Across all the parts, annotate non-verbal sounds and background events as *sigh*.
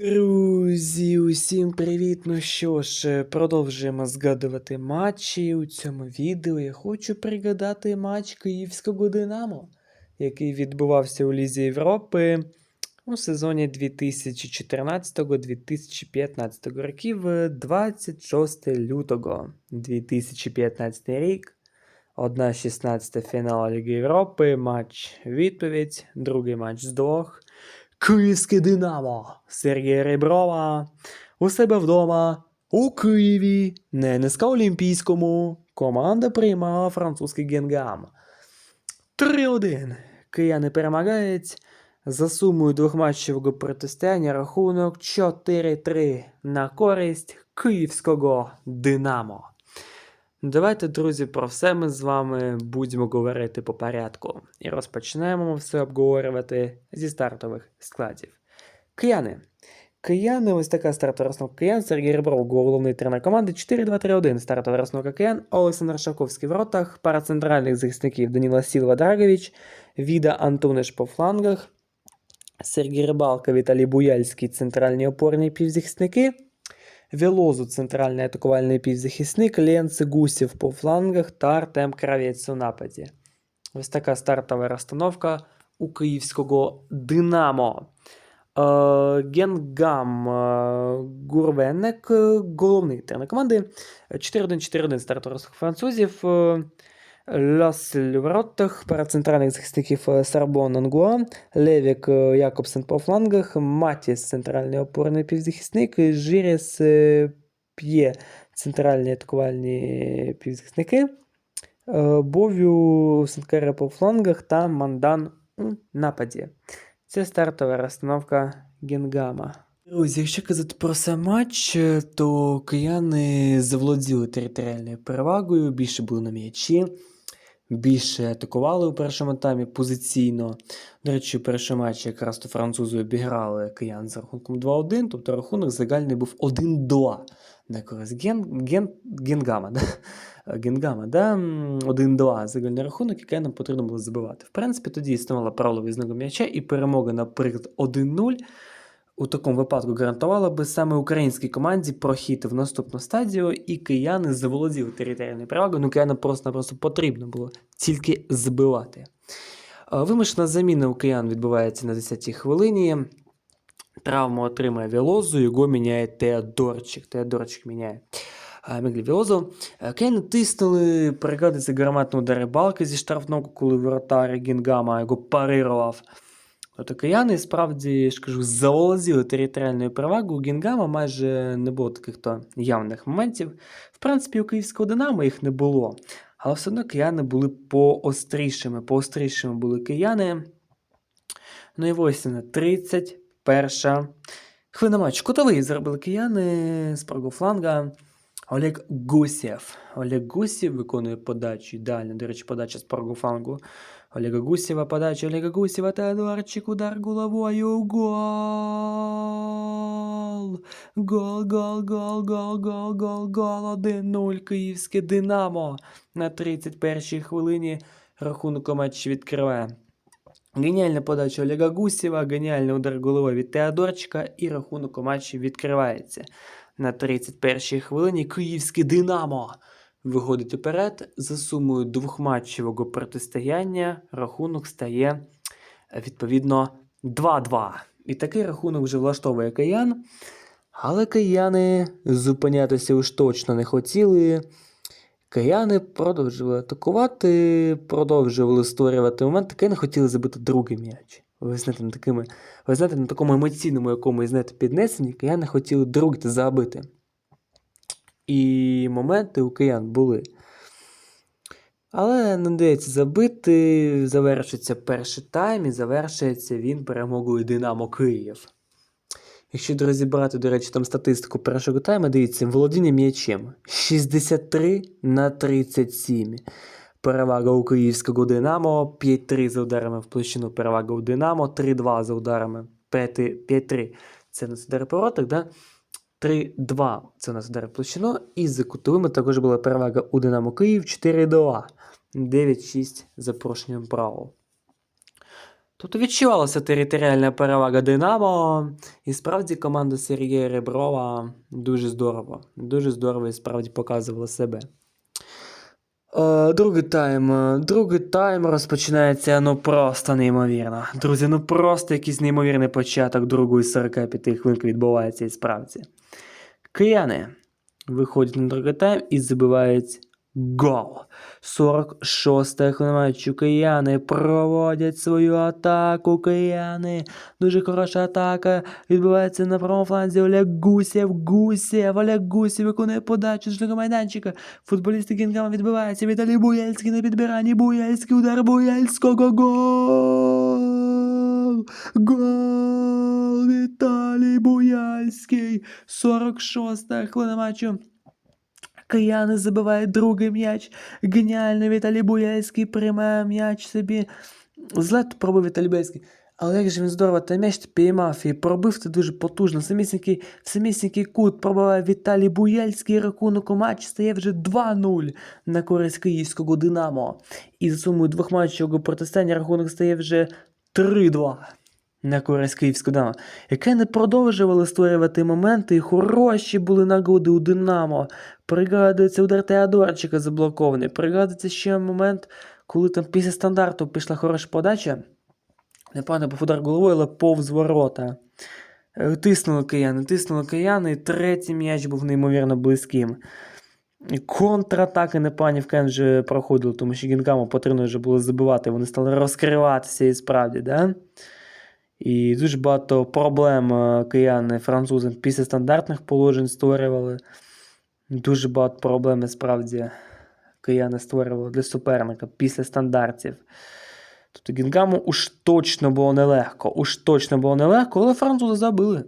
Друзі, усім привіт! Ну що ж, продовжуємо згадувати матчі. У цьому відео я хочу пригадати матч Київського Динамо, який відбувався у Лізі Європи у сезоні 2014-2015 років, 26 лютого 2015 рік. 1-16 фінал Ліги Європи, матч відповідь, другий матч з двох. Київське Динамо Сергія Реброва у себе вдома у Києві, не НСК Олімпійському. Команда приймала французький Генгам. 3-1. Кияни перемагають. За сумою двохматчевого протистояння рахунок 4-3 на користь київського Динамо. Давайте, друзі, про все ми з вами будемо говорити по порядку. І розпочнемо все обговорювати зі стартових складів. Кияни. Кияни, ось така стартова розстановка киян. Сергій Ребров, головний тренер команди. 4-2-3-1. Стартова розстановка киян. Олександр Шаковський в воротах. Пара центральних захисників Даніла Сілва Драгович. Віда Антониш по флангах. Сергій Рибалка, Віталій Буяльський, центральні опорні півзахисники. Велозу центральний атакувальний півзахисник, Ленце Гусів по флангах та Артем Кравець у нападі. Ось така стартова розстановка у київського Динамо. Е, Генгам е, Гурвенек, е, головний тренер команди. 4-1-4-1 стартова розстановка французів. Ласель в воротах, пара центральних захисників е, Сарбон Ангуа, Левік е, Якобсен по флангах, Матіс центральний опорний півзахисник, і Жіріс е, П'є центральні атакувальні півзахисники, Бовю Сенкера по флангах та Мандан у нападі. Це стартова розстановка Генгама. Друзі, якщо казати про сам матч, то кияни заволоділи територіальною перевагою, більше були на м'ячі, більше атакували у першому таймі позиційно. До речі, у першому матчі якраз то французи обіграли киян за рахунком 2-1, тобто рахунок загальний був 1-2 на користь Ген, Ген, Генгама. Да? *laughs* Генгама, да? 1-2 загальний рахунок, який нам потрібно було забивати. В принципі, тоді існувала правило візного м'яча і перемога, наприклад, 1-0 у такому випадку гарантувала би саме українській команді прохід в наступну стадію, і кияни заволоділи територіальною перевагою. Ну, киянам просто-напросто потрібно було тільки збивати. Вимушена заміна у киян відбувається на 10-й хвилині. Травму отримає Велозу, його міняє Теодорчик. Теодорчик міняє Міглі Велозу. Е, Кияни тиснули, перекладиться гарматні удари балки зі штрафного, коли воротар Гінгама його парирував. Тобто кияни справді я ж кажу, заволоділи територіальною перевагою. У Гінгама майже не було таких то явних моментів. В принципі, у київського Динамо їх не було. Але все одно кияни були поострішими. Поострішими були кияни. Ну і ось вона, 31 хвилина матчу. Кутовий зробили кияни з правого фланга. Олег Гусєв. Олег Гусєв виконує подачу. Ідеально, до речі, подача з правого флангу. Олега Гусєва, подача Олега Гусєва, Теодорчик, удар головою, гол! Гол, гол, гол, гол, гол, гол, гол, 1-0, київське Динамо. На 31-й хвилині рахунок у матчі відкриває. Геніальна подача Олега Гусєва, геніальний удар головою від Теодорчика і рахунок у матчі відкривається. На 31-й хвилині київське Динамо виходить уперед. За сумою двохматчевого протистояння рахунок стає е, відповідно 2-2. І такий рахунок вже влаштовує киян. Але кияни зупинятися уж точно не хотіли. Кияни продовжували атакувати, продовжували створювати моменти. Кияни хотіли забити другий м'яч. Ви знаєте, на такими, ви знаєте, на такому емоційному якомусь знаєте, піднесенні кияни хотіли другий забити. І моменти у киян були. Але не дається забити. Завершиться перший тайм і завершується він перемогою Динамо Київ. Якщо друзі брати, до речі, там статистику першого тайму, дивіться, володіння м'ячем 63 на 37. Перевага у київського Динамо, 5-3 за ударами в площину, перевага у Динамо, 3-2 за ударами, 5-3 це на воротах, да? 3-2 це у нас удари площино. І за кутовими також була перевага у Динамо Київ 4-2. 9-6 за порушенням правил. Тут відчувалася територіальна перевага Динамо, і справді команда Сергія Реброва дуже здорово. Дуже здорово і справді показувала себе. Е, другий тайм. е, Другий тайм розпочинається ну просто неймовірно. Друзі, ну просто якийсь неймовірний початок другої 45 хвилинки відбувається і справді. Кияни виходять на другий тайм і забивають гол. 46 хвилина матчу. Кияни проводять свою атаку. Кияни. Дуже хороша атака. Відбувається на правому фланзі. Олег Гусєв. Гусєв. Олег Гусєв виконує подачу з майданчика. Футболісти Кінгама відбиваються. Віталій Буяльський на підбиранні. Буяльський удар Буяльського. Гол! Гол! Віталій Буяльський. 46 хвилина матчу. Кияни забивають другий м'яч. Геніально Віталій Буяльський приймає м'яч собі. Злет пробив Віталій Буяльський. Але як же він здорово той м'яч піймав і пробив це дуже потужно. Самісінький, самісінький кут пробиває Віталій Буяльський. Рахунок у матчі стає вже 2-0 на користь київського Динамо. І за сумою двох матчів протистояння рахунок стає вже 3-2 на користь київського. Яке не продовжували створювати моменти, і хороші були нагоди у Динамо. Пригадується удар Теодорчика заблокований. Пригадується ще момент, коли там після стандарту пішла хороша подача. Непевно був удар головою, але повз ворота. Е, Тиснули кияни, тиснули кияни, і третій м'яч був неймовірно близьким. Контратаки непані в Кен вже проходили, тому що Гінкаму потрібно вже було забивати, вони стали розкриватися і справді, да? І дуже багато проблем е, кияни французам після стандартних положень створювали. Дуже багато проблем насправді кияни створювали для суперника після стандартів. Тобто Гінгаму уж точно було нелегко. Уж точно було нелегко, але французи забили.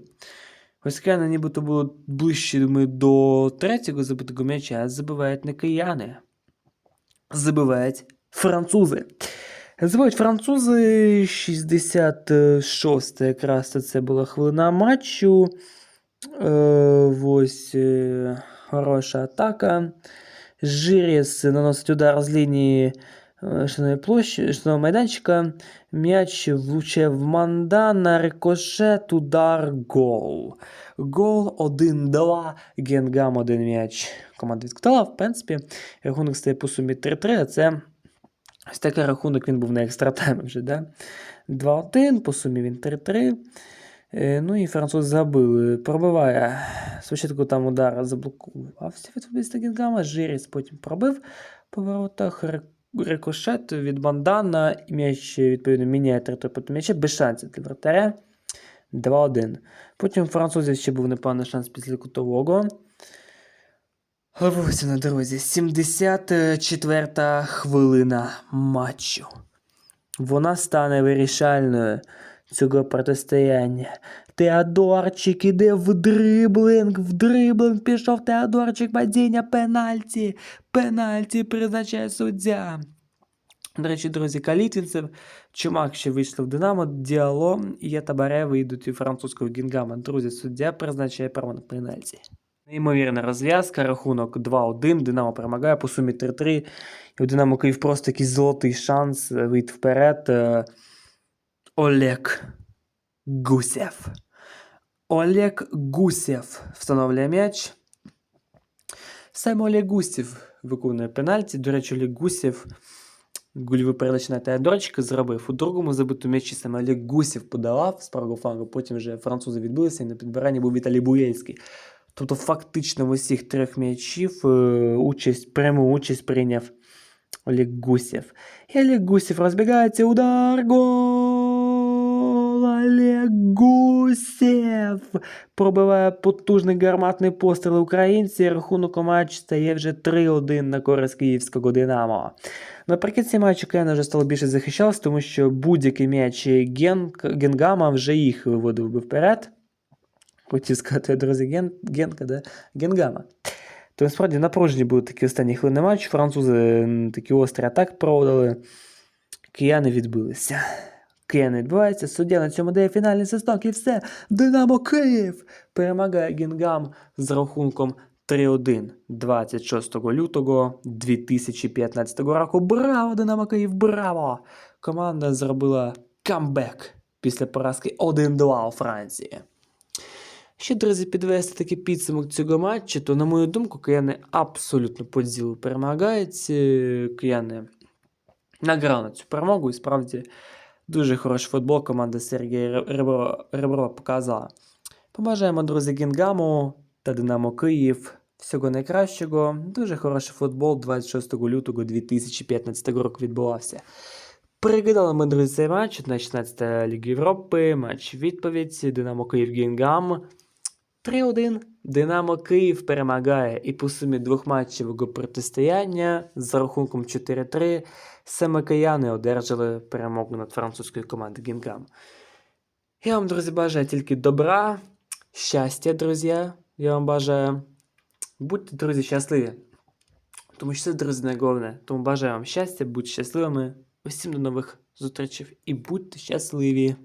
Ось кияни нібито було ближче думаю, до третього забитого м'яча, забивають не кияни. Забивають французи. Забивають французи 66 якраз це була хвилина матчу. Е, ось е, хороша атака. Жиріс наносить удар з лінії е, площі, штрафного майданчика. М'яч влучає в Мандана, рикошет, удар, гол. Гол 1-2. Генгам один м'яч. Команда відкатала. В принципі, рахунок стає по сумі 3-3, а це ось такий рахунок він був на екстратаймі вже. Да? 2-1, по сумі він 3-3. Е, Ну і француз забили. Пробиває. Спочатку там удар заблокувався від футболіста Гінгама, Жиріс потім пробив по воротах. Рикошет від Бандана. і М'яч, відповідно, міняє територію м'яча без шансів для вратаря. 2-1. Потім французів ще був непевний шанс після кутового. Але ось на дорозі. 74 хвилина матчу. Вона стане вирішальною цього протистояння. Теодорчик іде в дриблинг, в дриблинг пішов Теодорчик, падіння, пенальті. Пенальті призначає суддя. До речі, друзі, Калітвінцев, Чумак ще вийшли в Динамо, Діало і Ятабаре вийдуть у французького Гінгама. Друзі, суддя призначає право на пенальті. Неймовірна розв'язка, рахунок 2-1, Динамо перемагає по сумі 3-3. І у Динамо Київ просто якийсь золотий шанс е, вийти вперед. Е, Олег Гусєв. Олег Гусєв встановлює м'яч. Саме Олег Гусєв виконує пенальті. До речі, Олег Гусєв передачу на Теодорчика зробив. У другому забиту м'ячі саме Олег Гусєв подавав з правого флангу, потім вже французи відбилися і на підбиранні був Віталій Буєльський. Тобто, фактично в усіх трьох м'ячів е, участь, пряму участь прийняв Олег Гусєв. І Олег Гусєв розбігається, удар, гол! Олег Гусєв! Пробиває потужний гарматний постріл українці. Рахунок у матч стає вже 3-1 на користь київського Динамо. Наприкінці матчу Кена вже стало більше захищалось, тому що будь-який м'яч Ген... Генгама вже їх виводив би вперед. Хотів сказати, друзі, Ген... Генка, да? Генгама. То насправді напружені були такі останні хвилини матчу. Французи такі острі атак проводили. Кияни відбилися. Кияни відбувається, суддя на цьому дає фінальний свисток і все. Динамо Київ перемагає Гінгам з рахунком 3-1 26 лютого 2015 року. Браво, Динамо Київ, браво! Команда зробила камбек після поразки 1-2 у Франції. Ще, друзі, підвести такий підсумок цього матчу, то, на мою думку, кияни абсолютно по ділу перемагають. Е, Кияни награли на цю перемогу і справді дуже хороший футбол команда Сергія Реброва показала. Побажаємо, друзі, Гінгаму та Динамо Київ. Всього найкращого. Дуже хороший футбол 26 лютого 2015 року відбувався. Пригадали ми, друзі, цей матч на 16 Ліги Європи, матч відповідь Динамо Київ Гінгам. 3-1. Динамо Київ перемагає і по сумі двохматчевого протистояння з рахунком 4-3 саме кияни одержали перемогу над французькою командою Гінгам. Я вам, друзі, бажаю тільки добра, щастя, друзі. Я вам бажаю. Будьте, друзі, щасливі. Тому що це, друзі, найголовне. Тому бажаю вам щастя, будьте щасливими. Усім до нових зустрічей і будьте щасливі!